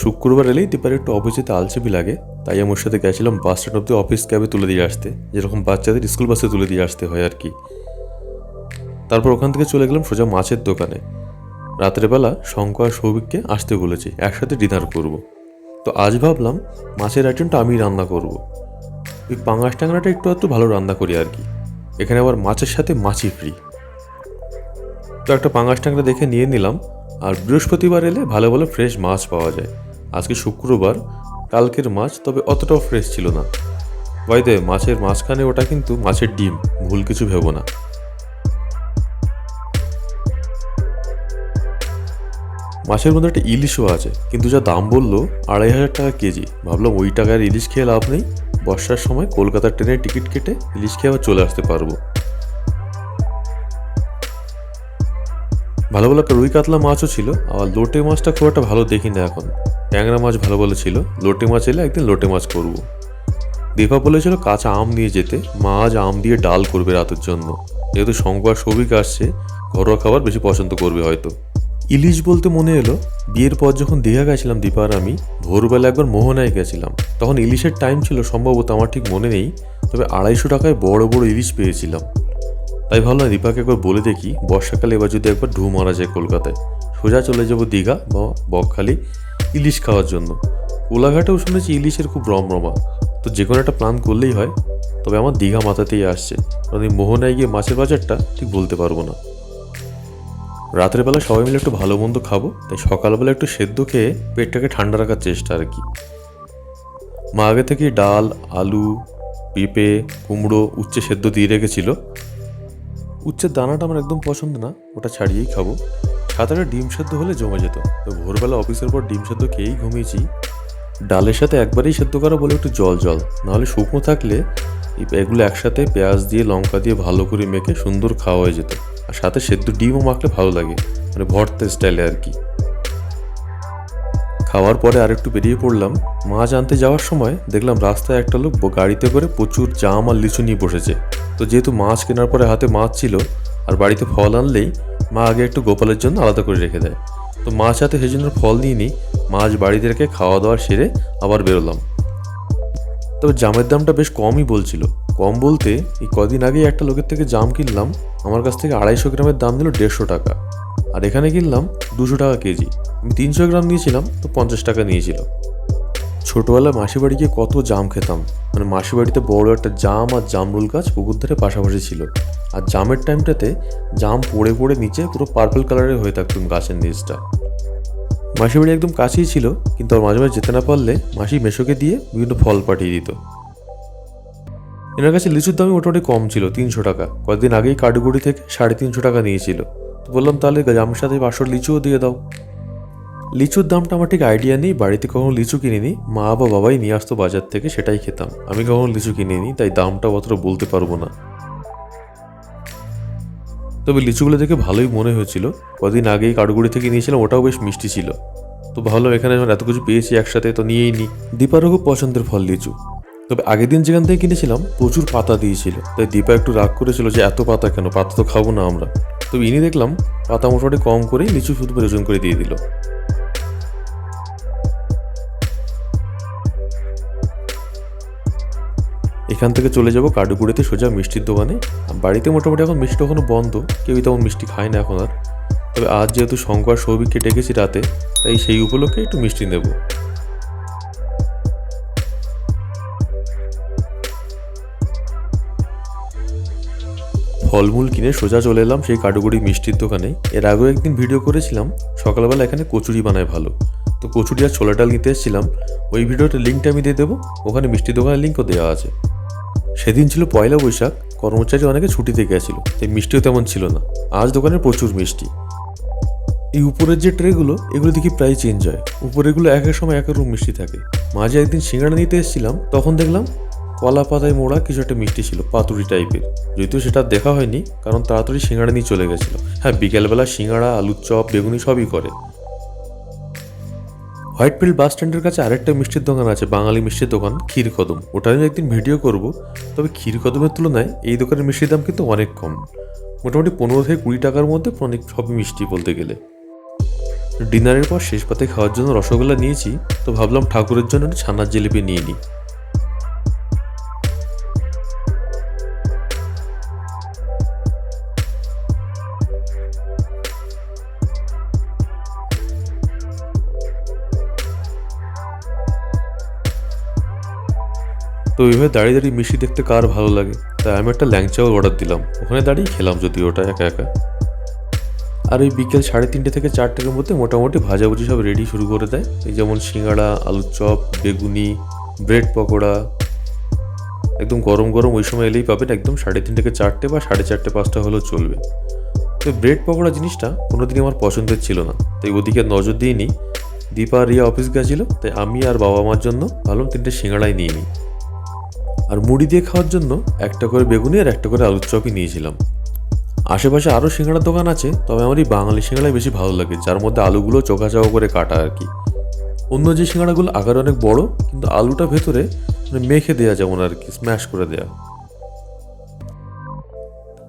শুক্রবার এলেই দীপার একটু অফিসে আলচেপি লাগে, তাই আমার সাথে গেছিলাম বাস স্ট্যান্ড অব্দি অফিস ক্যাবে তুলে দিয়ে আসতে। যেরকম বাচ্চাদের স্কুল বাসে তুলে দিয়ে আসতে হয় আর কি। তারপর ওখান থেকে চলে গেলাম সোজা মাছের দোকানে। রাতের বেলা শঙ্কর আর সৌভিককে আসতে বলেছি, একসাথে ডিনার করব। তো আজ ভাবলাম মাছের আইটেমটা আমি রান্না করব। ওই পাঙাশ ট্যাংরাটা একটু একটু ভালো রান্না করি আর কি। এখানে আবার মাছের সাথে মাছি ফ্রি তো একটা পাঙাশ ট্যাংরা দেখে নিয়ে নিলাম, আর বৃহস্পতিবার এলে ভালো ভালো ফ্রেশ মাছ পাওয়া যায়। আজকে শুক্রবার, কালকের মাছ তবে অতটাও ফ্রেশ ছিল না। বাইদে মাছের মাঝখানে ওটা কিন্তু মাছের ডিম, ভুল কিছু ভেবো না। মাছের মধ্যে একটা ইলিশও আছে, কিন্তু যা দাম বলল আড়াই হাজার টাকা কেজি। ভাবলাম ওই টাকার ইলিশ খেয়ে লাভ নেই, বর্ষার সময় কলকাতার ট্রেনের টিকিট কেটে ইলিশ খেয়ে আবার চলে আসতে পারব। ভালো ভালো একটা রুই কাতলা মাছও ছিল আর লোটে মাছটা খুব একটা ভালো দেখি না এখন। ট্যাংরা মাছ ভালো ভালো ছিল লোটে মাছ এলে একদিন লোটে মাছ করব। দীপা বলেছিল কাঁচা আম নিয়ে যেতে মা আজ আম দিয়ে ডাল করবে রাতের জন্য। যেহেতু শঙ্কর সবিক আসছে, ঘরোয়া খাবার বেশি পছন্দ করবে হয়তো। ইলিশ বলতে মনে এলো, বিয়ের পর যখন দীঘা গেছিলাম দীপা আর আমি, ভোরবেলা একবার মোহনায় গেছিলাম। তখন ইলিশের টাইম ছিল, সম্ভবত আমার ঠিক মনে নেই, তবে আড়াইশো টাকায় বড় বড় ইলিশ পেয়েছিলাম। তাই ভাবলাম দীপাকে একবার বলে দেখি, বর্ষাকালে এবার যদি একবার ঢু মারা যায় কলকাতায়। সোজা চলে যাব দীঘা বা বকখালি ইলিশ খাওয়ার জন্য। কোলাঘাটেও শুনেছি ইলিশের খুব রমরমা। তো যে কোনো একটা প্ল্যান করলেই হয়। তবে আমার দীঘা মাথাতেই আসছে। কারণ এই মোহনায় গিয়ে মাছের বাজারটা ঠিক বলতে পারব না। রাতের বেলা সবাই মিলে একটু ভালো মন্দ খাব, তাই সকালবেলা একটু সেদ্ধ খেয়ে পেটটাকে ঠান্ডা রাখার চেষ্টা আর কি। মা আগে থেকে ডাল, আলু, পেঁপে, কুমড়ো উচ্ছে সেদ্ধ দিয়ে রেখেছিল। উচ্ছের দানাটা আমার একদম পছন্দ না, ওটা ছাড়িয়েই খাব। সাঁতারে ডিম সেদ্ধ হলে জমে যেত। তো ভোরবেলা অফিসের পর ডিম সেদ্ধ খেয়েই ঘুমিয়েছি। ডালের সাথে একবারেই সেদ্ধ করা বলে একটু জল জল। নাহলে শুকনো থাকলে এগুলো একসাথে পেঁয়াজ দিয়ে, লঙ্কা দিয়ে ভালো করে মেখে সুন্দর খাওয়া হয়ে যেত। আর সাথে সেদ্ধ ডিমও মাখলে ভালো লাগে মানে ভর্তের স্টাইলে আর কি। খাওয়ার পরে আরেকটু বেরিয়ে পড়লাম। মাছ আনতে যাওয়ার সময় দেখলাম রাস্তায় একটা লোক গাড়িতে করে প্রচুর জাম আর লিচু নিয়ে বসেছে। তো যেহেতু মাছ কেনার পরে হাতে মাছ ছিল, আর বাড়িতে ফল আনলেই মা আগে একটু গোপালের জন্য আলাদা করে রেখে দেয়। তো মাছ হাতে সেই জন্য ফল নিয়ে নিই, মাছ বাড়িতে রেখে খাওয়া দাওয়া সেরে আবার বেরোলাম। তবে জামের দামটা বেশ কমই বলছিল। কম বলতে এই কদিন আগেই একটা লোকের থেকে জাম কিনলাম, আমার কাছ থেকে আড়াইশো গ্রামের দাম দিল দেড়শো টাকা। আর এখানে কিনলাম দুশো টাকা কেজি। আমি তিনশো গ্রাম নিয়েছিলাম, তো পঞ্চাশ টাকা নিয়েছিল। ছোটোবেলায় মাসি বাড়ি গিয়ে কত জাম খেতাম। মানে মাসি বাড়িতে বড় একটা জাম আর জামরুল গাছ পুকুর ধারে পাশাপাশি ছিল। আর জামের টাইমটাতে জাম পড়ে পড়ে নিচে পুরো পার্পল কালারের হয়ে থাকতুম গাছের নিচটা। মাসি বাড়ি একদম কাছেই ছিল, কিন্তু আর মাঝে মাঝে যেতে না পারলে মাসি মেশোকে দিয়ে বিভিন্ন ফল পাঠিয়ে দিত। এনার কাছে লিচুর দামই মোটামুটি কম ছিল, তিনশো টাকা। কয়েকদিন আগেই কাঠগুড়ি থেকে সাড়ে তিনশো টাকা নিয়েছিল। তো বললাম, তাহলে জামের সাথে পাঁচশো লিচুও দিয়ে দাও। লিচুর দামটা আমার ঠিক আইডিয়া নেই, বাড়িতে কখনো লিচু কিনিনি। মা বা বাবাই নিয়ে আসতো বাজার থেকে, সেটাই খেতাম। আমি কখনো লিচু কিনিনি, তাই দামটা অতটা বলতে পারব না। তবে লিচুগুলো দেখে ভালোই মনে হয়েছিল। কদিন আগেই কাঠগুড়ি থেকে নিয়েছিলাম, ওটাও বেশ মিষ্টি ছিল। তো ভালো, এখানে যখন এত কিছু পেয়েছি একসাথে, তো নিয়েই নিই। দীপারও খুব পছন্দের ফল লিচু। তবে আগের দিন যেখান থেকে কিনেছিলাম, প্রচুর পাতা দিয়েছিল। তাই দীপা একটু রাগ করেছিল যে, এত পাতা কেন? পাতা তো খাব না আমরা। তবে ইনি দেখলাম, পাতা মোটামুটি কম করেই লিচু শুধু ওজন করে দিয়ে দিল। এখান থেকে চলে যাব কাডুগুড়িতে সোজা মিষ্টির দোকানে। বাড়িতে মোটামুটি এখন মিষ্টি এখনও বন্ধ, কেউই তেমন মিষ্টি খায় না এখন আর। তবে আজ যেহেতু শঙ্কর সৌভিককে ডেকেছি রাতে, তাই সেই উপলক্ষে একটু মিষ্টি নেব। ফলমূল কিনে সোজা চলে এলাম সেই কাডুগুড়ি মিষ্টির দোকানে। এর আগেও একদিন ভিডিও করেছিলাম, সকালবেলা এখানে কচুরি বানায় ভালো। তো কচুরি আর ছোলা ডাল নিতে এসেছিলাম, ওই ভিডিওটার লিঙ্কটা আমি দিয়ে দেবো, ওখানে মিষ্টি দোকানের লিঙ্কও দেওয়া আছে। সেদিন ছিল পয়লা বৈশাখ, কর্মচারী অনেকে ছুটিতে গেছিল, তাই মিষ্টিও তেমন ছিল না। আজ দোকানে প্রচুর মিষ্টি। এই উপরের যে ট্রেগুলো, এগুলো দেখি প্রায় চেঞ্জ হয়। উপরেগুলো এক এক সময় এক এক রকম মিষ্টি থাকে। মাঝে একদিন সিঙ্গাড়া নিতে এসেছিলাম, তখন দেখলাম কলা পাতায় মোড়া কিছু একটা মিষ্টি ছিল, পাতুরি টাইপের। যদিও সেটা দেখা হয়নি, কারণ তাড়াতাড়ি সিঙ্গাড়া নিয়ে চলে গেছিল। হ্যাঁ বিকেলবেলা সিঙ্গাড়া, আলুর চপ, বেগুনি সবই করে। হোয়াইট ফিল্ড বাস স্ট্যান্ডের কাছে আরেকটা মিষ্টির দোকান আছে, বাঙালি মিষ্টির দোকান, ক্ষীর কদম। ওটা আমি একদিন ভিডিও করব, তবে ক্ষীর কদমের তুলনায় এই দোকানের মিষ্টির দাম কিন্তু অনেক কম। মোটামুটি পনেরো থেকে কুড়ি টাকার মধ্যে অনেক সবই মিষ্টি বলতে গেলে। ডিনারের পর শেষ পাতে খাওয়ার জন্য রসগোল্লা নিয়েছি, তো ভাবলাম ঠাকুরের জন্য ছানার জিলিপি নিয়ে নিই। তো এইভাবে দাঁড়িয়ে দাঁড়িয়ে মিষ্টি দেখতে কার ভালো লাগে? তাই আমি একটা ল্যাংচাও অর্ডার দিলাম। ওখানে দাঁড়িয়ে খেলাম যদি ওটা একা একা। আর ওই বিকেল সাড়ে তিনটে থেকে চারটের মধ্যে মোটামুটি ভাজাভুজি সব রেডি শুরু করে দেয়। এই যেমন সিঙ্গাড়া, আলুর চপ, বেগুনি ব্রেড পকোড়া। একদম গরম গরম ওই সময় এলেই পাবেন একদম সাড়ে তিন থেকে চারটে বা সাড়ে চারটে, পাঁচটা হলেও চলবে। তো ব্রেড পকোড়া জিনিসটা কোনোদিনই আমার পছন্দের ছিল না। তাই ওদিকে নজর দিয়ে নিই দীপা রিয়া অফিস গেছিল, তাই আমি আর বাবা মার জন্য ভাবলাম তিনটে সিঙ্গাড়াই নিয়ে নিই। আর মুড়ি দিয়ে খাওয়ার জন্য একটা করে বেগুনি আর একটা করে আলুর চপই নিয়েছিলাম। আশেপাশে আরও সিঙ্গাড়ার দোকান আছে, তবে আমার এই বাঙালি সিঙ্গাড়াই বেশি ভালো লাগে, যার মধ্যে আলুগুলো চোখা চাওয়া করে কাটা আর কি। অন্য যে সিঙ্গাড়াগুলো আকারে অনেক বড়, কিন্তু আলুটা ভেতরে মানে মেখে দেওয়া যেমন আর কি স্ম্যাশ করে দেওয়া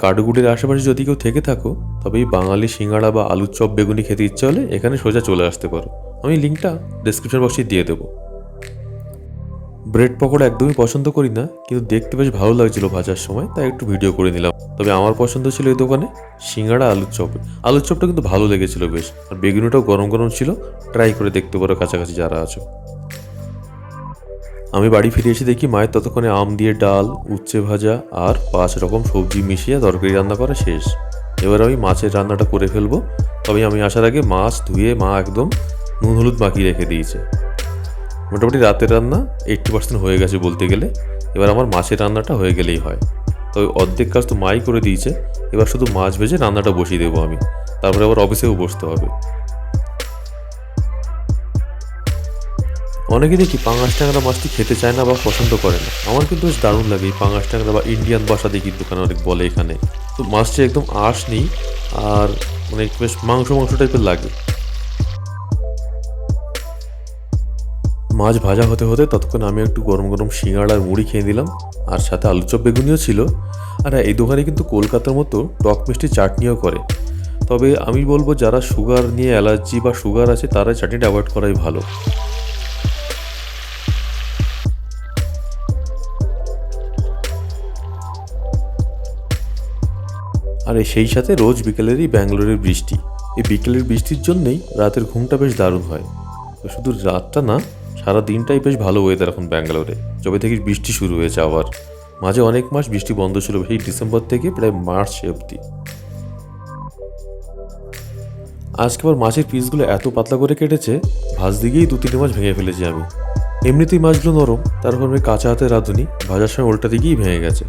কাঠগুড়ির আশেপাশে যদি কেউ থেকে থাকো, তবে এই বাঙালি সিঙ্গাড়া বা আলুর চপ, বেগুনি খেতে ইচ্ছে হলে এখানে সোজা চলে আসতে পারো। আমি লিঙ্কটা ডিসক্রিপশন বক্সে দিয়ে দেবো। ব্রেড পকোড়া একদমই পছন্দ করি না কিন্তু দেখতে বেশ ভালো লাগছিল ভাজার সময়, তাই একটু ভিডিও করে নিলাম। তবে আমার পছন্দ ছিল এই দোকানে সিঙ্গাড়া আলুর চপ। আলুর চপটা কিন্তু ভালো লেগেছিল বেশ, আর বেগুনিটাও গরম গরম ছিল ট্রাই করে দেখতে পারো কাছাকাছি যারা আছো। আমি বাড়ি ফিরে এসে দেখি মায়ের ততক্ষণে আম দিয়ে ডাল, উচ্ছে ভাজা, আর পাঁচ রকম সবজি মিশিয়ে তরকারি রান্না করা শেষ। এবার আমি মাছের রান্নাটা করে ফেলব। তবে আমি আসার আগে মাছ ধুয়ে মা একদম নুন হলুদ মাখিয়ে রেখে দিয়েছে। মোটামুটি রাতের রান্না এইট্টি পার্সেন্ট হয়ে গেছে বলতে গেলে। এবার আমার মাছের রান্নাটা হয়ে গেলেই হয়। তবে অর্ধেক কাজ তো মাই করে দিয়েছে। এবার শুধু মাছ ভেজে রান্নাটা বসিয়ে দেবো আমি। তারপরে আবার অফিসেও বসতে হবে। অনেকে দেখি পাঙাশ ট্যাংরা মাছটি খেতে চায় না বা পছন্দ করে না। আমার কিন্তু বেশ দারুণ লাগে এই পাঙাশ ট্যাংরা বা ইন্ডিয়ান বাসা দেখি দোকানে অনেক বলে এখানে। তো মাছটি একদম আঁশ নেই, আর মানে বেশ মাংস মাংস টাইপের লাগে। মাছ ভাজা হতে হতে ততক্ষণ আমি একটু গরম গরম সিঙ্গাড়া আর মুড়ি খেয়ে দিলাম আর সাথে আলু চপ বেগুনিও ছিল। আর এই দোকানে কিন্তু কলকাতার মতো টক মিষ্টি চাটনিও করে। তবে আমি বলব যারা সুগার নিয়ে অ্যালার্জি বা সুগার আছে, তারা চাটনিটা অ্যাভয়েড করাই ভালো। আর সেই সাথে রোজ বিকেলেরই ব্যাঙ্গালোরের বৃষ্টি। এই বিকেলের বৃষ্টির জন্যই রাতের ঘুমটা বেশ দারুণ হয়। শুধু রাতটা না সারা দিনটাই বেশ ভালো ওয়েদার এখন ব্যাঙ্গালোরে। যবে থেকে বৃষ্টি শুরু হয়েছে আবার। মাঝে অনেক মাস বৃষ্টি বন্ধ ছিল সেই ডিসেম্বর থেকে প্রায় মার্চ অবধি। আজকে আবার মাছের পিসগুলো এত পাতলা করে কেটেছে, ভাজ দিকেই দু তিনটে মাছ ভেঙে ফেলেছি আমি। এমনিতেই মাছগুলো নরম তারপর আমি কাঁচা হাতে রাঁধুনি, ভাজার সময় উল্টা দিকেই ভেঙে গেছে।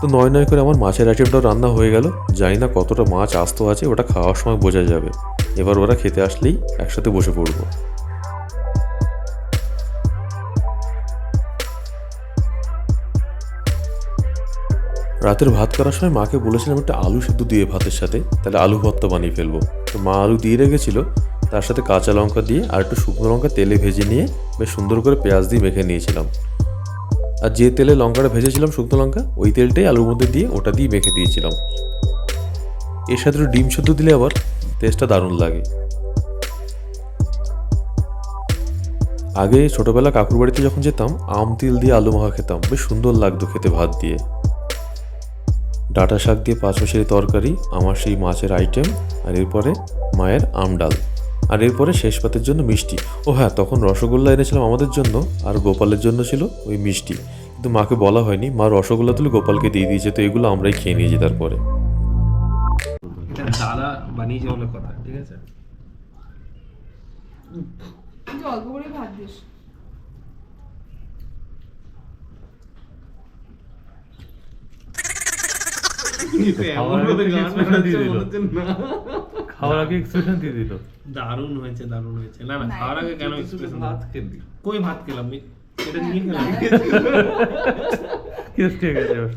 তো নয় নয় করে আমার মাছের আইটেমটাও রান্না হয়ে গেল, জানি না কতটা মাছ আস্ত আছে, ওটা খাওয়ার সময় বোঝা যাবে। এবার ওরা খেতে আসলেই একসাথে বসে পড়ব। রাতের ভাত করার সময় মাকে বলেছিলাম একটা আলু সেদ্ধ দিয়ে ভাতের সাথে, তাহলে আলু ভর্তা বানিয়ে ফেলব। তো মা আলু দিয়ে রেখেছিল, তার সাথে কাঁচা লঙ্কা দিয়ে আর একটু শুকনো লঙ্কা তেলে ভেজে নিয়ে বেশ সুন্দর করে পেঁয়াজ দিয়ে মেখে নিয়েছিলাম। আর যে তেলে লঙ্কাটা ভেজেছিলাম শুকনো লঙ্কা, ওই তেলটাই আলুর মধ্যে দিয়ে ওটা দিয়ে মেখে দিয়েছিলাম। এর সাথে ডিম সেদ্ধ দিলে আবার টেস্টটা দারুণ লাগে। আগে ছোটবেলা কাকুর বাড়িতে যখন যেতাম, আম, তিল দিয়ে আলু মাখা খেতাম। বেশ সুন্দর লাগতো খেতে ভাত দিয়ে। ডাটা শাক দিয়ে পাঁচ মাসের তরকারি, আমার সেই মাছের আইটেম আর এরপরে মায়ের আম ডাল। আর এরপরে শেষ পাতের জন্য মিষ্টি। ও হ্যাঁ তখন রসগোল্লা এনেছিলাম আমাদের জন্য, আর গোপালের জন্য ছিল ওই মিষ্টি। কিন্তু মাকে বলা হয়নি। মা রসগোল্লা তুলে গোপালকে দিয়ে দিয়েছে, তো এগুলো আমরাই খেয়ে নিয়েছি তারপরে। দাদা বানিয়েছে বলে কথা ঠিক আছে? অল্প করে ভাত দিস। খাওয়ার আগে এক্সপ্রেশন দিয়ে দিল। দারুণ হয়েছে দারুণ হয়েছে। না না না, খাওয়ার আগে কেন এক্সপ্রেশন ভাত খেলি কই ভাত খেলাম? এই- এটা নিয়ে খেলাম। ঠিক আছে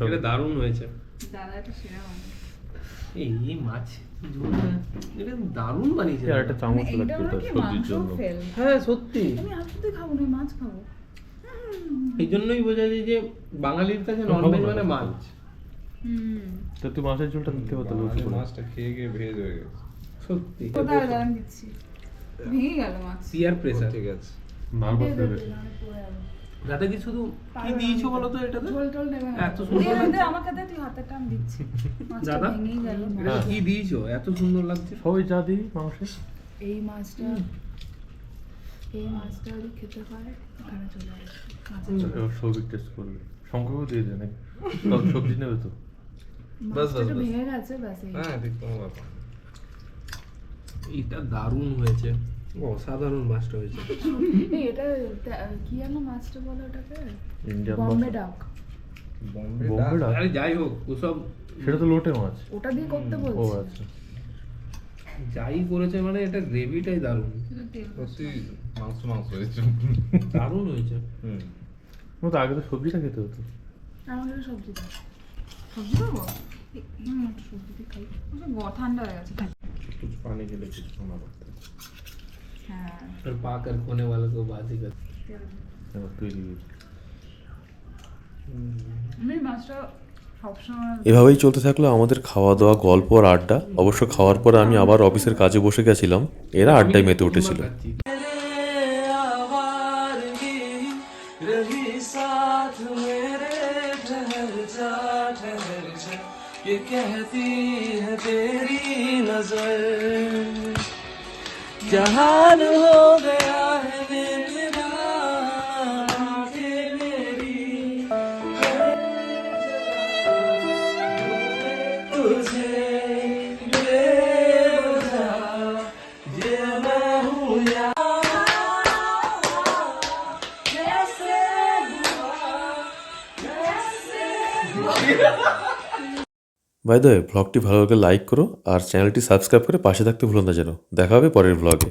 এটা দারুণ হয়েছে। দাদা একটা সেরা এই মাছ। এটা দারুণ বানিয়েছে। আর একটা চামচ মানে লাগবে সবজির জন্য। হ্যাঁ সত্যি। আমি আজকে খাব না মাছ খাব। এই জন্যই বোঝা যায় যে বাঙালির কাছে ননভেজ মানে মাছ। হুম। তো তুই মাছের ঝোলটা দিতে পারতো মাছের মাছটা খেয়ে গিয়ে ভেজ হয়ে গেছে। সত্যি। কোথায় দাঁড়ান দিচ্ছি? ভেঙে গেল মাছ। প্রেসার ঠিক আছে। দাদা কি শুধু কি দিয়েছ বলো তো এটাতে? ঝোল টোল দেবে না। এত সুন্দর লাগছে। তুই হাতে টান দিচ্ছি দাদা? এটা কি দিয়েছ? এত সুন্দর লাগছে। সবাই যা দিই মাংসে। এই মাছটা এই মাছটা যদি খেতে পারে এখানে চলে আসবে। ঝোল। টেস্ট করবে শঙ্করও দিয়ে নাকি? সব সবজি নেবে তো? বাস, বাস। ভেঙে গেছে এই। হ্যাঁ ঠিক ব্যাপার এটা দারুণ হয়েছে। ও অসাধারণ মাছটা হয়েছে। এটা কি যেন মাছটা বলে ওটাকে? বম্বে ডাক। বম্বে ডাক? আরে যাই হোক ওসব সেটা তো লোটে মাছ। ওটা দিয়ে করতে বলছি। ও আচ্ছা। যাই করেছে মানে এটা গ্রেভিটাই দারুণ। সত্যি মাংস মাংস হয়েছে। দারুণ হয়েছে। হুম। তো আগে তো সবজিটা খেতে হতো। আমাদের সবজি সবজি দেবো হুম সবজি খাই। ঠান্ডা হয়ে গেছে। পানি গেলে কিছু শোনা और पाकर खोने वाले को बात ही कर এবার তুই দিয়ে দিবি। আমি মাছটা সবসময় এভাবেই চলতে থাকলো আমাদের খাওয়া দাওয়া গল্প আর আড্ডা অবশ্য খাওয়ার পরে আমি আবার অফিসের কাজে বসে গেছিলাম এরা আড্ডায় মেতে উঠেছিল आवारगी रही साथ मेरे ठहर जा ठहर जा ये कहती है तेरी नजर जहान हो गया है मेरा तुझे বাই দ্য ব্লগটি ভালো লাগলে লাইক করো আর চ্যানেলটি সাবস্ক্রাইব করে পাশে থাকতে ভুলো না যেন। দেখা হবে পরের ব্লগে